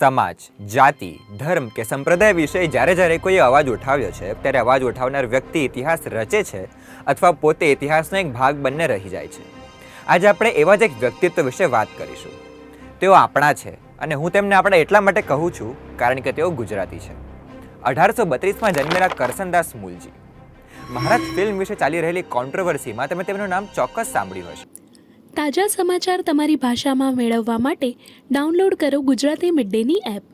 સમાજ, જાતિ, ધર્મ કે સંપ્રદાય વિશે જ્યારે જ્યારે કોઈએ અવાજ ઉઠાવ્યો છે, ત્યારે અવાજ ઉઠાવનાર વ્યક્તિ ઇતિહાસ રચે છે અથવા પોતે ઇતિહાસનો એક ભાગ બંને રહી જાય છે. આજે આપણે એવા જ એક વ્યક્તિત્વ વિશે વાત કરીશું. તેઓ આપણા છે અને હું તેમને આપણે એટલા માટે કહું છું કારણ કે તેઓ ગુજરાતી છે. અઢારસો બત્રીસમાં જન્મેલા કરસનદાસ મૂલજી. મહારાજ ફિલ્મ વિશે ચાલી રહેલી કોન્ટ્રોવર્સીમાં તમે તેમનું નામ ચોક્કસ સાંભળ્યું હશે. તાજા સમાચાર તમારી ભાષામાં મેળવવા માટે ડાઉનલોડ કરો ગુજરાતી મિડડેની એપ.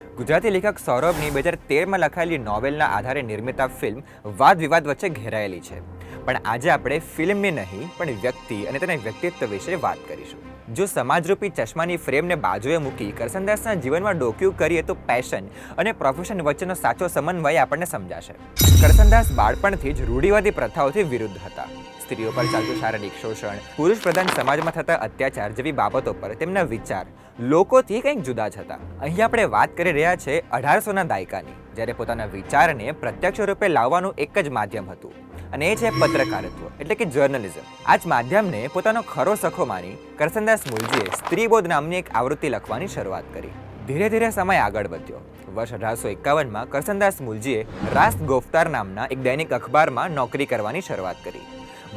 ગુજરાતી લેખક સૌરભની બે હજાર તેરમાં લખાયેલી નોવેલના આધારે નિર્મિત ફિલ્મ વાદ વિવાદ વચ્ચે ઘેરાયેલી છે. પણ આજે આપણે ફિલ્મની નહીં, પણ વ્યક્તિ અને તેના વ્યક્તિત્વ વિશે વાત કરીશું. જો સમાજરૂપી ચશ્માની ફ્રેમને બાજુએ મૂકી કરસનદાસના જીવનમાં ડોક્યુ કરીએ તો પેશન અને પ્રોફેશન વચ્ચેનો સાચો સમન્વય આપણને સમજાશે. કરસનદાસ બાળપણથી જ રૂઢિવાદી પ્રથાઓથી વિરુદ્ધ હતા. સ્ત્રીઓ પર ચાલતું શારીરિક શોષણ, પુરુષ પ્રધાન સમાજમાં થતા અત્યાચાર જેવી બાબતો પર તેમના વિચાર લોકોથી કંઈક જુદા જ હતા. અહીં આપણે વાત કરી રહ્યા છે અઢારસોના દાયકાની, જ્યારે પોતાના વિચારને પ્રત્યક્ષ રૂપે લાવવાનું એક જ માધ્યમ હતું. અને એ છે પત્રકારત્વ, એટલે કે જર્નલિઝમ આ જ માધ્યમને પોતાનો ખરો સખો માની કરસનદાસ મુલજીએ સ્ત્રીબોધ નામની એક આવૃત્તિ લખવાની શરૂઆત કરી. ધીરે ધીરે સમય આગળ વધ્યો. વર્ષ અઢારસો એકાવનમાં કરસનદાસ મુલજીએ રાસ ગોફતાર નામના એક દૈનિક અખબારમાં નોકરી કરવાની શરૂઆત કરી.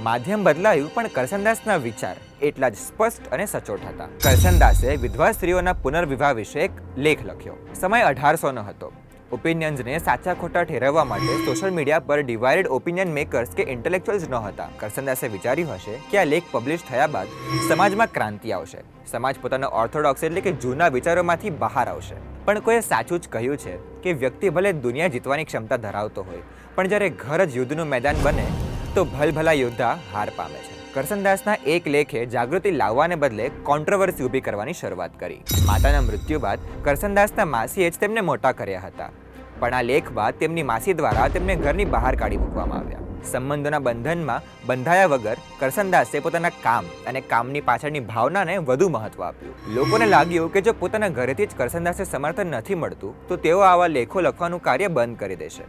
માધ્યમ બદલાયું, પણ કરસનદાસના વિચાર એટલા જ સ્પષ્ટ અને સચોટ હતા. કરસનદાસે વિધવા સ્ત્રીઓના પુનર્વિવાહ વિશે એક લેખ લખ્યો. સમય અઢારસોનો હતો. ઓપિનિયન્સને સાચા ખોટા ઠેરવવા માટે સોશિયલ મીડિયા પર ડિવાઇડેડ ઓપિનિયન મેકર્સ કે ઇન્ટેલેક્ચ્યુઅલ્સ ન હતા. કરસનદાસે વિચાર્યું હશે કે આ લેખ પબ્લિશ થયા બાદ સમાજમાં ક્રાંતિ આવશે. સમાજ પોતાના ઓર્થોડોક્સ એટલે કે જૂના વિચારોમાંથી બહાર આવશે. પણ કોઈએ સાચું જ કહ્યું છે કે વ્યક્તિ ભલે દુનિયા જીતવાની ક્ષમતા ધરાવતો હોય, પણ જ્યારે ઘર જ યુદ્ધનું મેદાન બને, તો ભલભલા યોદ્ધા હાર પામે છે. કરસનદાસના એક લેખે જાગૃતિ લાવવાને બદલે કોન્ટ્રોવર્સી ઊભી કરવાની શરૂઆત કરી. માતાના મૃત્યુ બાદ કરસનદાસના માસીએ જ તેમને મોટા કર્યા હતા. પણ આ લેખ બાદ તેમની માસી દ્વારા તેમને ઘરની બહાર કાઢી મૂકવામાં આવ્યા. સંબંધોના બંધનમાં બંધાયા વગર કરસનદાસે પોતાના કામ અને કામની પાછળની ભાવનાને વધુ મહત્વ આપ્યું. લોકોને લાગ્યું કે જો પોતાના ઘરેથી જ કરસનદાસે સમર્થન નથી મળતું, તો તેઓ આવા લેખો લખવાનું કાર્ય બંધ કરી દેશે.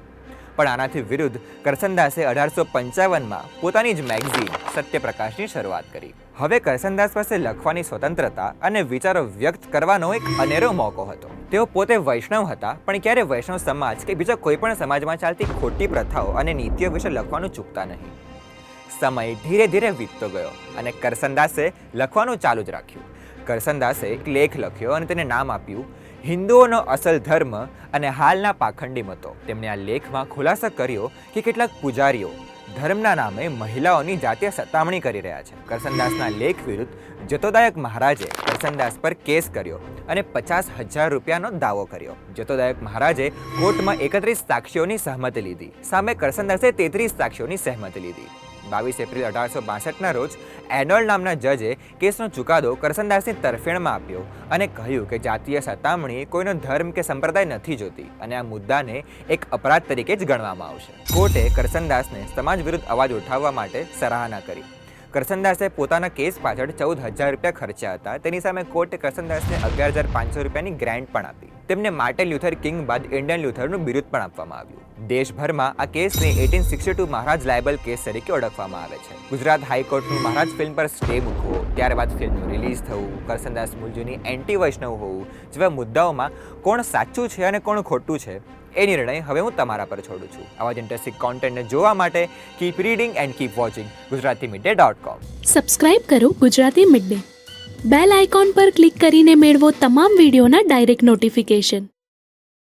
પણ આનાથી વિરુદ્ધ કરસનદાસે અઢારસો પંચાવનમાં પોતાની જ મેગઝીન સત્યપ્રકાશની શરૂઆત કરી. હવે કરસનદાસ પાસે લખવાની સ્વતંત્રતા અને વિચારો વ્યક્ત કરવાનો એક અનેરો મોકો હતો. તેઓ પોતે વૈષ્ણવ હતા, પણ ક્યારે વૈષ્ણવ સમાજ કે બીજા કોઈ પણ સમાજમાં ચાલતી ખોટી પ્રથાઓ અને નીતિઓ વિશે લખવાનું ચૂકતા નહીં. સમય ધીરે ધીરે વીતતો ગયો અને કરસનદાસે લખવાનું ચાલુ જ રાખ્યું. કરસનદાસે એક લેખ લખ્યો અને તેને નામ આપ્યું, હિન્દુઓનો અસલ ધર્મ અને હાલના પાખંડી મતો. તેમણે આ લેખમાં ખુલાસો કર્યો કે કેટલાક પૂજારીઓ ધર્મના નામે મહિલાઓની જાતીય સતામણી કરી રહ્યા છે. કરસનદાસના લેખ વિરુદ્ધ જતોદાયક મહારાજે કરસનદાસ પર કેસ કર્યો અને પચાસ હજાર રૂપિયાનો દાવો કર્યો. જતોદાયક મહારાજે કોર્ટમાં એકત્રીસ સાક્ષીઓની સહમતી લીધી. સામે કરસનદાસે તેત્રીસ સાક્ષીઓની સહમતી લીધી. બાવીસ એપ્રિલ અઢારસો બાસઠના રોજ એનોલ નામના જજે કેસનો ચુકાદો કરસનદાસની તરફેણમાં આપ્યો અને કહ્યું કે જાતીય સતામણી કોઈનો ધર્મ કે સંપ્રદાય નથી જોતી અને આ મુદ્દાને એક અપરાધ તરીકે જ ગણવામાં આવશે. કોર્ટે કરસનદાસને સમાજ વિરુદ્ધ અવાજ ઉઠાવવા માટે સરાહના કરી. કરસનદાસે પોતાના કેસ પાછળ ચૌદ હજાર રૂપિયા ખર્ચ્યા હતા. તેની સામે કોર્ટે કરસનદાસને અગિયાર હજાર પાંચસો રૂપિયાની ગ્રાન્ટ પણ આપી. તેમને માર્ટિન લ્યુથર કિંગ બાદ ઇન્ડિયન લ્યુથરનું બિરુદ પણ આપવામાં આવ્યું. દેશભરમાં આ કેસને eighteen sixty two Maharaj libel case તરીકે ઓળખવામાં આવે છે. ગુજરાત હાઈકોર્ટનું મહારાજ ફિલ્મ પર સ્ટે મૂકવો ત્યારબાદ ફિલ્મનું રિલીઝ થવું. કરસનદાસ મુલજુની એન્ટી વૈષ્ણવ હોવું. જેવા મુદ્દાઓમાં કોણ સાચું છે અને કોણ ખોટું છે? એ નિર્ણય હવે હું તમારા પર છોડું છું. આવા જ ઇન્ટરેસ્ટિંગ કોન્ટેન્ટને જોવા માટે keep reading and keep watching Gujarati Midday dot com subscribe કરો ગુજરાતી મિડડે બેલ આઇકોન પર ક્લિક કરીને મેળવો તમામ વિડીયોના ડાયરેક્ટ નોટિફિકેશન